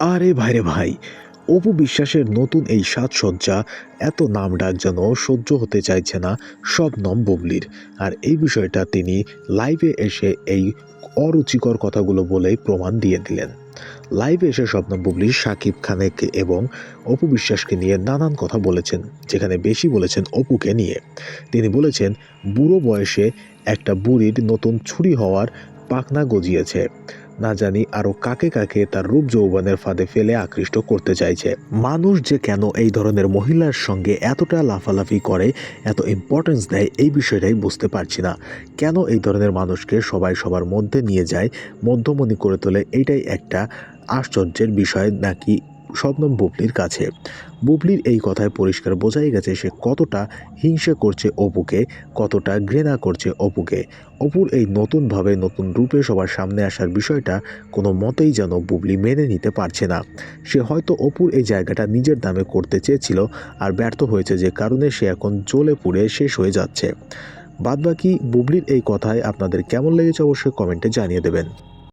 আরে ভাইরে ভাই, অপু বিশ্বাসের নতুন এই সাজসজ্জা এত নাম ডাক যেন সহ্য হতে চাইছে না শবনম বুবলির। আর এই বিষয়টা তিনি লাইভে এসে এই অরুচিকর কথাগুলো বলেই প্রমাণ দিয়ে দিলেন। লাইভে এসে শবনম বুবলি সাকিব খানেকে এবং অপু বিশ্বাসকে নিয়ে নানান কথা বলেছেন, যেখানে বেশি বলেছেন অপুকে নিয়ে। তিনি বলেছেন, বুড়ো বয়সে একটা বুড়ির নতুন ছুরি হওয়ার পাখনা গজিয়েছে। না জানি আরও কাকে কাকে তার রূপ যৌবনের ফাঁদে ফেলে আকৃষ্ট করতে চাইছে। মানুষ যে কেন এই ধরনের মহিলার সঙ্গে এতটা লাফালাফি করে, এত ইম্পর্টেন্স দেয়, এই বিষয়টাই বুঝতে পারছি না। কেন এই ধরনের মানুষকে সবাই সবার মধ্যে নিয়ে যায়, মধ্যমণি করে তোলে, এটাই একটা আশ্চর্যের বিষয়, নাকি শবনম বুবলির কাছে। বুবলির এই কথায় পরিষ্কার বোঝাই গেছে সে কতটা হিংসে করছে অপুকে, কতটা ঘৃণা করছে অপুকে। অপুর এই নতুনভাবে নতুন রূপে সবার সামনে আসার বিষয়টা কোনো মতেই যেন বুবলি মেনে নিতে পারছে না। সে হয়তো অপুর এই জায়গাটা নিজের দামে করতে চেয়েছিল আর ব্যর্থ হয়েছে যে কারণে সে এখন জ্বলে পুড়ে শেষ হয়ে যাচ্ছে। বাদবাকি বুবলির এই কথায় আপনাদের কেমন লেগেছে অবশ্যই কমেন্টে জানিয়ে দেবেন।